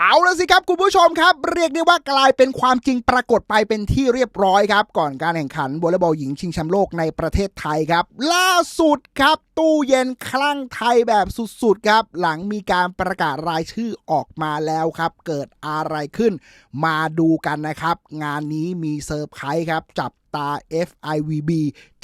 เอาละสิครับคุณผู้ชมครับ เรียกได้ว่ากลายเป็นความจริงปรากฏไปเป็นที่เรียบร้อยครับ ก่อนการแข่งขันวอลเลย์บอลหญิงชิงแชมป์โลกในประเทศไทยครับ ล่าสุดครับ ตู้เย็นคลั่งไทยแบบสุดๆครับ หลังมีการประกาศรายชื่อออกมาแล้วครับ เกิดอะไรขึ้น มาดูกันนะครับ งานนี้มีเซอร์ไพรส์ครับจับตา FIVB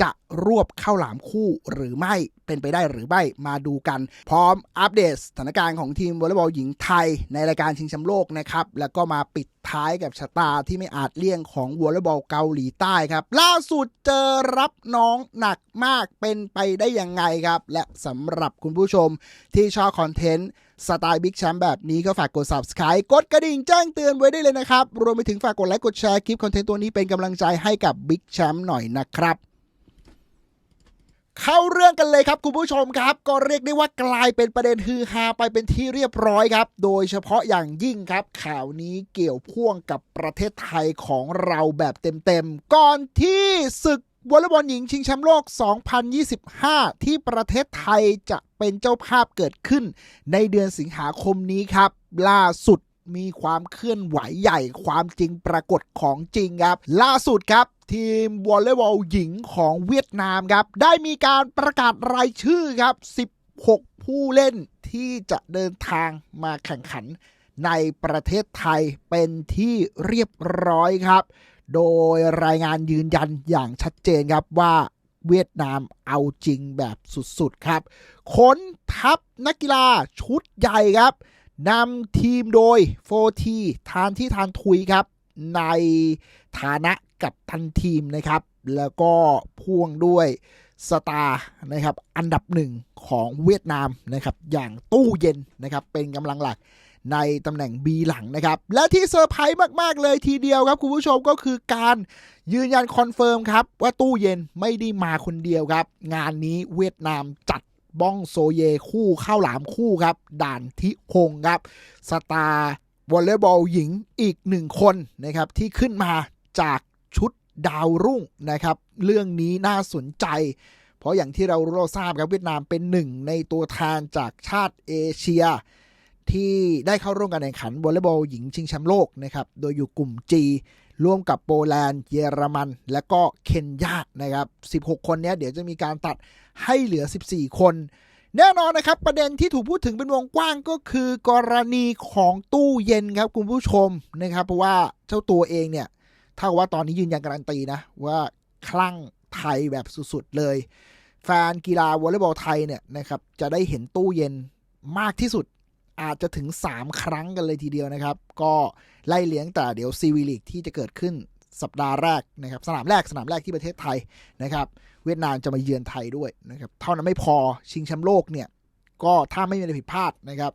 จะรวบเข้าหลามคู่หรือไม่เป็นไปได้หรือไม่มาดูกัน พร้อมอัปเดตสถานการณ์ของทีมวอลเลย์บอลหญิงไทยในรายการชิงแชมป์โลกนะครับแล้วก็มาปิดท้ายกับชะตาที่ไม่อาจเลี่ยงของวอลเลย์บอลเกาหลีใต้ครับ ล่าสุดเจอรับน้องหนักมากเป็นไปได้ยังไงครับ และสำหรับคุณผู้ชมที่ชอบคอนเทนต์ สไตล์บิ๊กแชมป์แบบนี้ก็ฝากกด subscribe กดกระดิ่งแจ้งเตือนไว้ได้เลยนะครับ รวมไปถึงฝากกดไลค์กดแชร์คลิปคอนเทนต์ตัวนี้เป็นกำลังใจให้กับบิ๊กแชมป์หน่อยนะครับเข้าเรื่องกันเลยครับคุณผู้ชมครับ ก็เรียกได้ว่ากลายเป็นประเด็นฮือฮาไปเป็นที่เรียบร้อยครับ โดยเฉพาะอย่างยิ่งครับ ข่าวนี้เกี่ยวพ่วงกับประเทศไทยของเราแบบเต็มๆ ก่อนที่ศึก วอลเลย์บอลหญิงชิงแชมป์โลก 2025 ที่ประเทศไทยจะเป็นเจ้าภาพเกิดขึ้น ในเดือนสิงหาคมนี้ครับ ล่าสุดมีความเคลื่อนไหวใหญ่ความจริงปรากฏของจริงครับ ล่าสุดครับทีมวอลเลย์บอลหญิงของเวียดนามครับ ได้มีการประกาศรายชื่อครับ 16 ผู้เล่นที่จะเดินทางมาแข่งขันในประเทศไทยเป็นที่เรียบร้อยครับ โดยรายงานยืนยันอย่างชัดเจนครับว่าเวียดนามเอาจริงแบบสุดๆครับขนทัพนักกีฬาชุดใหญ่ครับนำทีมโดยโฟทีทานที่ทานทุยครับ ในฐานะกับทันทีมนะครับ แล้วก็พ่วงด้วยสตาร์นะครับ อันดับหนึ่งของเวียดนามนะครับ อย่างตู้เย็นนะครับ เป็นกำลังหลัก ในตำแหน่ง B หลังนะครับ และที่เซอร์ไพรส์มาก ๆ เลยทีเดียวครับ คุณผู้ชมก็คือการยืนยันคอนเฟิร์มครับ ว่าตู้เย็นไม่ได้มาคนเดียวครับ งานนี้เวียดนามจัดบ้องโซเยคู่เข้าหลามคู่ครับ ด่านทิคงครับ สตาร์วอลเลย์บอลหญิงอีกหนึ่งคนนะครับ ที่ขึ้นมาจากชุดดาวรุ่งนะครับ เรื่องนี้น่าสนใจ เพราะอย่างที่เรารู้เราทราบครับเวียดนามเป็นหนึ่งในตัวแทนจากชาติเอเชีย ที่ได้เข้าร่วมการแข่งขันวอลเลย์บอลหญิงชิงแชมป์โลกนะครับโดยอยู่กลุ่ม G ร่วมกับโปแลนด์เยอรมัน และก็เคนยานะครับ 16 คนนี้เดี๋ยวจะมีการตัดให้เหลือ 14 คน แน่นอนนะครับ ประเด็นที่ถูกพูดถึงเป็นวงกว้างก็คือกรณีของตู้เย็นครับคุณผู้ชมนะครับเพราะว่าเจ้าตัวเองเนี่ยถ้าว่าตอนนี้ยืนยันการันตีนะ ว่าคลั่งไทยแบบสุดๆเลย แฟนกีฬาวอลเลย์บอลไทยเนี่ยนะครับจะได้เห็นตู้เย็นมากที่สุด อาจจะถึง 3 ครั้งกันเลยทีเดียวนะครับ ก็ไล่เลี้ยงแต่เดี๋ยวซีวีลีกที่จะเกิดขึ้นสัปดาห์แรกนะครับ สนามแรกสนามแรกที่ประเทศไทยนะครับ เวียดนามจะมาเยือนไทยด้วยนะครับ เท่านั้นไม่พอชิงแชมป์โลกเนี่ย ก็ถ้าไม่มีอะไรผิดพลาดนะครับ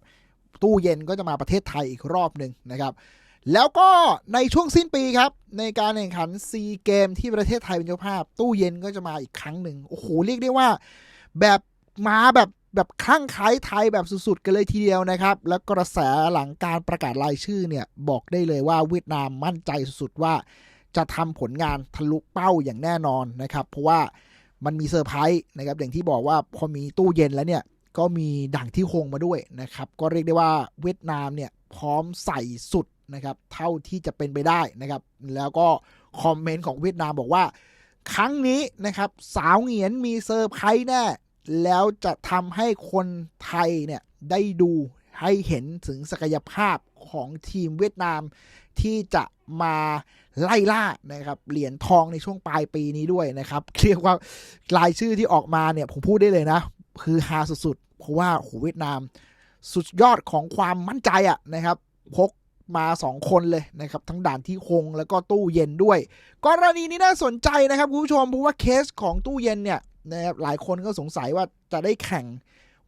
ตู้เย็นก็จะมาประเทศไทยอีกรอบหนึ่งนะครับ แล้วก็ในช่วงสิ้นปีครับ ในการแข่งขันซีเกมที่ประเทศไทยเป็นเจ้าภาพ ตู้เย็นก็จะมาอีกครั้งหนึ่งโอ้โหเรียกได้ว่า แบบมาแบบ แบบคลั่งไคล้ไทยแบบสุดๆ กันเลยทีเดียวนะครับ แล้วกระแสหลังการประกาศรายชื่อเนี่ย บอกได้เลยว่าเวียดนามมั่นใจสุดๆ ว่าจะทำผลงานทะลุเป้าอย่างแน่นอนนะครับ เพราะว่ามันมีเซอร์ไพรส์นะครับ อย่างที่บอกว่าพอมีตู้เย็นแล้วเนี่ย ก็มีด่างที่คงมาด้วยนะครับ ก็เรียกได้ว่าเวียดนามเนี่ยพร้อมใส่สุดนะครับ เท่าที่จะเป็นไปได้นะครับ แล้วก็คอมเมนต์ของเวียดนามบอกว่า ครั้งนี้นะครับสาวเหงียนมีเซอร์ไพรส์แน่ แล้วจะทำให้คนไทยเนี่ยได้ดูให้เห็นถึงศักยภาพของทีมเวียดนามที่จะมาไล่ล่านะครับเหรียญทองในช่วงปลายปีนี้ด้วยนะครับเรียกว่ารายชื่อที่ออกมาเนี่ยผมพูดได้เลยนะ คือฮาสุดๆ เพราะว่าโหเวียดนาม สุดยอดของความมั่นใจอะนะครับพกมา 2 คนเลยนะครับ ทั้งด่านที่คงแล้วก็ตู้เย็นด้วย กรณีนี้น่าสนใจนะครับคุณผู้ชมเพราะว่าเคสของตู้เย็นเนี่ย นะครับหลายคนก็สงสัยว่าจะได้แข่ง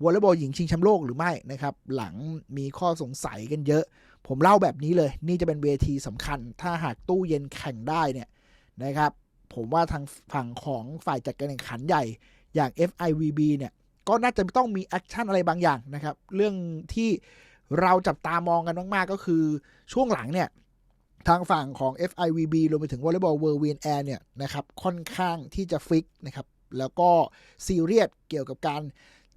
วอลเลย์บอลหญิงชิงแชมป์โลกหรือไม่นะครับ หลังมีข้อสงสัยกันเยอะ ผมเล่าแบบนี้เลย นี่จะเป็นเวทีสำคัญ ถ้าหากตู้เย็นแข่งได้เนี่ยนะครับ ผมว่าทางฝั่งของฝ่ายจัดการแข่งขันใหญ่อย่าง FIVB เนี่ยก็น่าจะต้องมีแอคชั่นอะไรบางอย่างนะครับ เรื่องที่เราจับตามองกันมาก ๆ ก็คือช่วงหลังเนี่ย ทางฝั่งของ FIVB รวมไปถึง Volleyball World w i n Air เนี่ยนะครับ ค่อนข้างที่จะฟิกนะครับ แล้วก็ซีเรียสเกี่ยวกับการ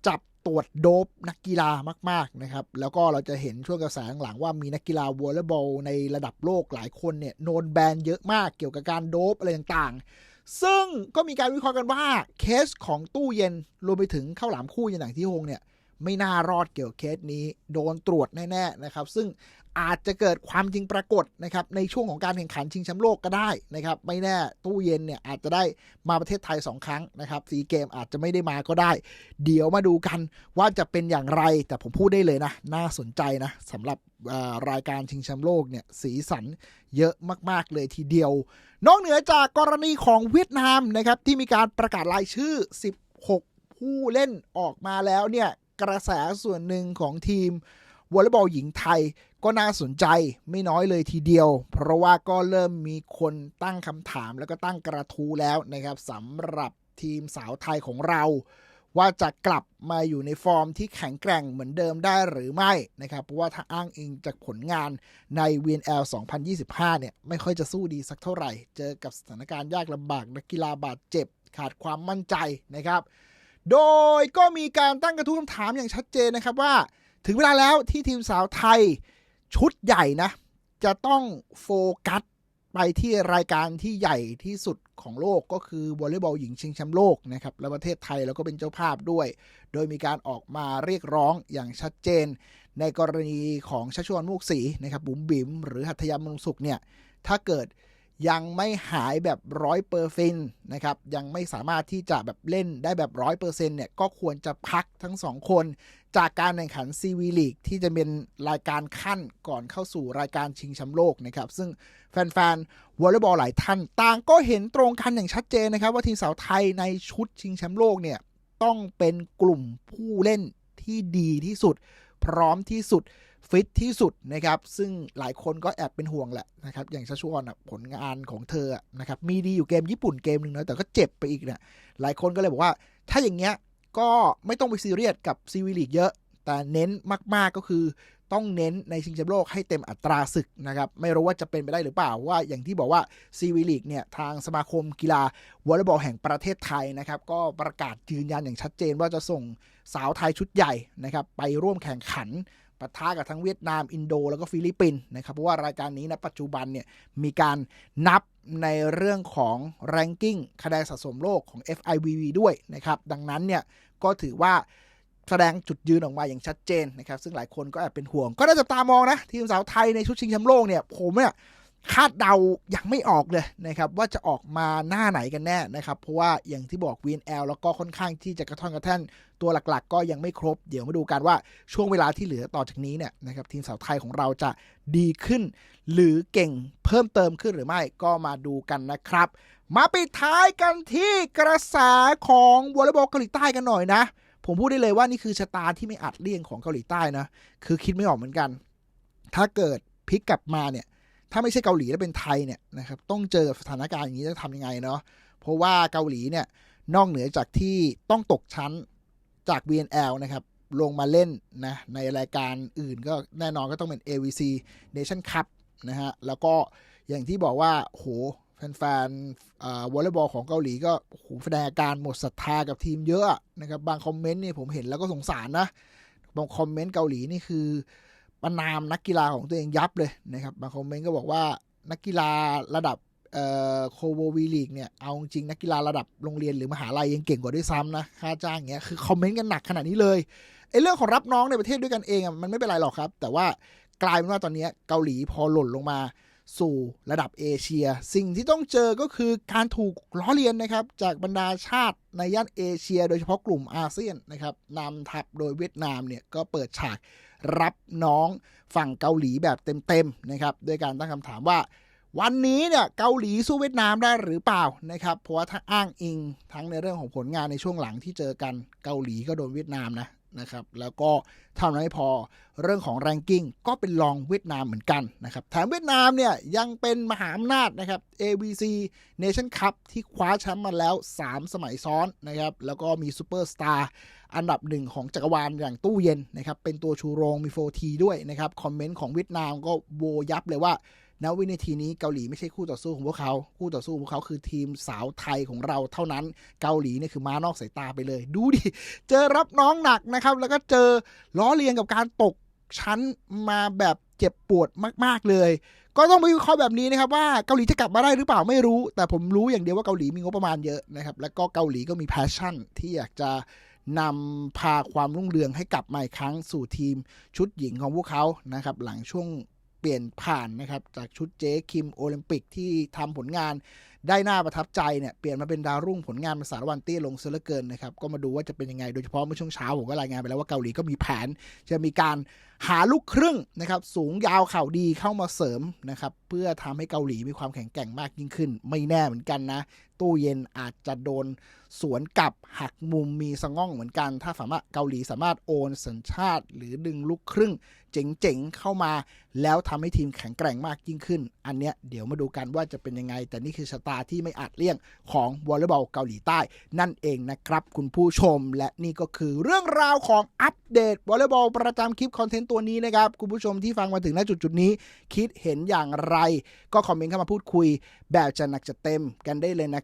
จับตรวจโดบนักกีฬามาก ๆ นะครับ แล้วก็เราจะเห็นช่วงกระแสหลังว่ามีนักกีฬาวอลเลย์บอลในระดับโลกหลายคนเนี่ยโนนแบนเยอะมากเกี่ยวกับการโดบอะไรต่างๆ ซึ่งก็มีการวิเคราะห์กันว่าเคสของตู้เย็นรวมไปถึงข้าวหลามคู่อย่างที่ฮงเนี่ย ไม่น่ารอดเกี่ยวกับเคสนี้โดนตรวจแน่ๆนะครับ ซึ่งอาจจะเกิดความจริงปรากฏนะครับในช่วงของการแข่งขันชิงแชมป์โลกก็ได้นะครับ ไม่แน่ตู้เย็นเนี่ยอาจจะได้มาประเทศไทย 2 ครั้งนะครับสีเกมอาจจะไม่ได้มาก็ได้ เดี๋ยวมาดูกันว่าจะเป็นอย่างไร แต่ผมพูดได้เลยนะ น่าสนใจนะสำหรับรายการชิงแชมป์โลกเนี่ยสีสันเยอะมาก ๆ เลยทีเดียว นอกเหนือจากกรณีของเวียดนามนะครับที่มีการประกาศรายชื่อ 16 ผู้เล่นออกมาแล้วเนี่ย กระแสส่วนหนึ่งของทีมวอลเลย์บอลหญิงไทยก็น่าสนใจไม่น้อยเลยทีเดียว เพราะว่าก็เริ่มมีคนตั้งคำถามแล้วก็ตั้งกระทู้แล้วนะครับสำหรับทีมสาวไทยของเรา ว่าจะกลับมาอยู่ในฟอร์มที่แข็งแกร่งเหมือนเดิมได้หรือไม่นะครับ เพราะว่าถ้าอ้างอิงจากผลงานใน VNL 2025 เนี่ย ไม่ค่อยจะสู้ดีสักเท่าไหร่ เจอกับสถานการณ์ยากลำบากนักกีฬาบาดเจ็บ ขาดความมั่นใจนะครับ โดยก็มีการตั้งกระทู้คำถามอย่างชัดเจนนะครับว่า ถึงเวลาแล้วที่ทีมสาวไทยชุดใหญ่นะ จะต้องโฟกัสไปที่รายการที่ใหญ่ที่สุดของโลกก็คือวอลเลย์บอลหญิงชิงแชมป์โลกนะครับและประเทศไทยแล้วก็เป็นเจ้าภาพด้วย โดยมีการออกมาเรียกร้องอย่างชัดเจน ในกรณีของชัชวานมุกศรีนะครับบุ๋มบิ๋มหรือหัตถยามนุสุขเนี่ยถ้าเกิด ยังไม่หายแบบร้อยเปอร์เซ็นต์นะครับยังไม่สามารถที่จะแบบเล่นได้แบบร้อยเปอร์เซ็นต์เนี่ยก็ควรจะพักทั้งสองคน จากการแข่งขันซีวีลีกที่จะเป็นรายการขั้นก่อนเข้าสู่รายการชิงแชมป์โลกนะครับ ซึ่งแฟนๆวอลเลย์บอลหลายท่านต่างก็เห็นตรงกันอย่างชัดเจนนะครับ ว่าทีมสาวไทยในชุดชิงแชมป์โลกเนี่ยต้องเป็นกลุ่มผู้เล่นที่ดีที่สุด พร้อมที่สุด ฟิตที่สุดนะครับ ซึ่งหลายคนก็แอบเป็นห่วงแหละนะครับ อย่างชัชวอนผลงานของเธอนะครับ มีดีอยู่เกมญี่ปุ่นเกมหนึ่งนะแต่ก็เจ็บไปอีกเนะี่ยหลายคนก็เลยบอกว่า ถ้าอย่างเงี้ยก็ไม่ต้องไปซีเรียสกับซีวีลีกเยอะ แต่เน้นมาก ๆก็คือต้องเน้นในชิงแชมป์โลกให้เต็มอัตราศึกนะครับ ไม่รู้ว่าจะเป็นไปได้หรือเปล่าว่าอย่างที่บอกว่าซีวีลีกเนี่ยทางสมาคมกีฬาวอลเลย์บอลแห่งประเทศไทยนะครับ ก็ประกาศยืนยันอย่างชัดเจนว่าจะส่งสาวไทยชุดใหญ่นะครับ ไปร่วมแข่งขัน ปะทะกับทั้งเวียดนาม อินโด แล้วก็ฟิลิปปินส์นะครับ เพราะว่ารายการนี้นะปัจจุบันเนี่ยมีการนับในเรื่องของแรงกิ้งคะแนนสะสมโลกของ FIVB ด้วยนะครับ ดังนั้นเนี่ยก็ถือว่าแสดงจุดยืนออกมาอย่างชัดเจนนะครับ ซึ่งหลายคนก็แอบเป็นห่วง ก็ได้จะตามองนะ ทีมสาวไทยในชุดชิงแชมป์โลกเนี่ยผมเนี่ย คาดเดายังไม่ออกเลยนะครับ ว่าจะออกมาหน้าไหนกันแน่นะครับ เพราะว่าอย่างที่บอก VNL แล้วก็ค่อนข้างที่จะกระท่อนกระแท่นตัวหลักๆ ก็ยังไม่ครบ เดี๋ยวมาดูกันว่าช่วงเวลาที่เหลือต่อจากนี้เนี่ยนะครับทีมสาวไทยของเราจะดีขึ้น หรือเก่งเพิ่มเติมขึ้นหรือไม่ก็มาดูกันนะครับ มาปิดท้ายกันที่กระแสของวอลเลย์บอลเกาหลีใต้กันหน่อยนะ ผมพูดได้เลยว่านี่คือชะตาที่ไม่อาจเลี่ยงของเกาหลีใต้นะคือคิดไม่ออกเหมือนกัน ถ้าเกิดพลิกกลับมาเนี่ย ถ้าไม่ใช่เกาหลีแล้วเป็นไทยเนี่ยนะครับต้องเจอสถานการณ์อย่างนี้จะทำยังไงเนาะเพราะว่าเกาหลีเนี่ยนอกเหนือจากที่ต้องตกชั้นจาก VNL นะครับลงมาเล่นนะในรายการอื่นก็แน่นอนก็ต้องเป็น AVC Nation Cup นะฮะแล้วก็อย่างที่บอกว่าโหแฟนๆวอลเลย์บอลของเกาหลีก็โหแสดงอาการหมดศรัทธากับทีมเยอะนะครับบางคอมเมนต์นี่ผมเห็นแล้วก็สงสารนะบางคอมเมนต์เกาหลีนี่คือ ประนามนักกีฬาของตัวเองยับเลยนะครับบางคอมเมนต์ก็บอกว่านักกีฬาระดับโคโววีลีกเนี่ย เอาจริงนักกีฬาระดับโรงเรียนหรือมหาลัยยังเก่งกว่าด้วยซ้ำนะ ค่าจ้างเงี้ย คือคอมเมนต์กันหนักขนาดนี้เลยไอ้เรื่องของรับน้องในประเทศด้วยกันเองอะมันไม่เป็นไรหรอกครับ แต่ว่ากลายเป็นว่าตอนนี้เกาหลีพอหล่นลงมาสู่ระดับเอเชีย สิ่งที่ต้องเจอก็คือการถูกล้อเลียนนะครับ จากบรรดาชาติในย่านเอเชีย โดยเฉพาะกลุ่มอาเซียนนะครับนำทัพโดยเวียดนามเนี่ยก็เปิดฉาก รับน้องฝั่งเกาหลีแบบเต็มๆนะครับด้วยการตั้งคำถามว่า วันนี้เนี่ยเกาหลีสู้เวียดนามได้หรือเปล่านะครับเพราะว่าถ้าอ้างอิงทั้งในเรื่องของผลงานในช่วงหลังที่เจอกันเกาหลีก็โดนเวียดนามนะ นะครับ แล้วก็เท่านั้นไม่พอเรื่องของแรงกิ้งก็เป็นรองเวียดนามเหมือนกันนะครับแถมเวียดนามเนี่ยยังเป็นมหาอำนาจนะครับ ABC Nation Cup ที่คว้าแชมป์มาแล้ว 3 สมัยซ้อนนะครับ แล้วก็มีซูเปอร์สตาร์อันดับหนึ่งของจักรวาลอย่างตู้เย็นนะครับ เป็นตัวชูโรงมีโฟทีด้วยนะครับ คอมเมนต์ของเวียดนามก็โวยับเลยว่า ณวินาทีนี้เกาหลีไม่ใช่คู่ต่อสู้ของพวกเขา คู่ต่อสู้ของพวกเขาคือทีมสาวไทยของเราเท่านั้น เกาหลีเนี่ยคือม้านอกสายตาไปเลย ดูดิ เจอรับน้องหนักนะครับ แล้วก็เจอล้อเลียนกับการตกชั้นมาแบบเจ็บปวดมาก ๆ เลย ก็ต้องไปวิเคราะห์แบบนี้นะครับว่าเกาหลีจะกลับมาได้หรือเปล่าไม่รู้ แต่ผมรู้อย่างเดียวว่าเกาหลีมีงบประมาณเยอะนะครับ แล้วก็เกาหลีก็มีแพชชั่นที่อยากจะนำพาความรุ่งเรืองให้กลับมาอีกครั้งสู่ทีมชุดหญิงของพวกเขานะครับ หลังช่วง เปลี่ยนผ่านนะครับจากชุดเจ๊คิมโอลิมปิกที่ทำผลงานได้น่าประทับใจเนี่ยเปลี่ยนมาเป็นดาวรุ่งผลงานเป็นสารวันเตี้ยลงเซะเหลือเกินนะครับก็มาดูว่าจะเป็นยังไงโดยเฉพาะเมื่อช่วงเช้าผมก็รายงานไปแล้วว่าเกาหลีก็มีแผน จะมีการหาลูกครึ่งนะครับสูงยาวเข่าดีเข้ามาเสริมนะครับเพื่อทำให้เกาหลีมีความแข็งแกร่งมากยิ่งขึ้น ไม่แน่เหมือนกันนะตู้เย็นอาจจะโดนสวนกลับหักมุมมีสง่องเหมือนกัน ถ้าสามารถเกาหลีสามารถโอนสัญชาติ หรือดึงลูกครึ่งเจ๋งๆเข้ามา แล้วทำให้ทีมแข็งแกร่งมากยิ่งขึ้น อันเนี้ยเดี๋ยวมาดูกันว่าจะเป็นยังไง แต่นี่คือชะตาที่ไม่อาจเลี่ยงของวอลเลย์บอลเกาหลีใต้ นั่นเองนะครับ คุณผู้ชมและนี่ก็คือเรื่องราวของอัปเดตวอลเลย์บอลประจำคลิปคอนเทนต์ตัวนี้นะครับคุณผู้ชมที่ฟังมาถึงณจุดจุดๆนี้ คิดเห็นอย่างไร ก็คอมเมนต์เข้ามาพูดคุย แบบจะหนักจะเต็มกันได้เลยนะ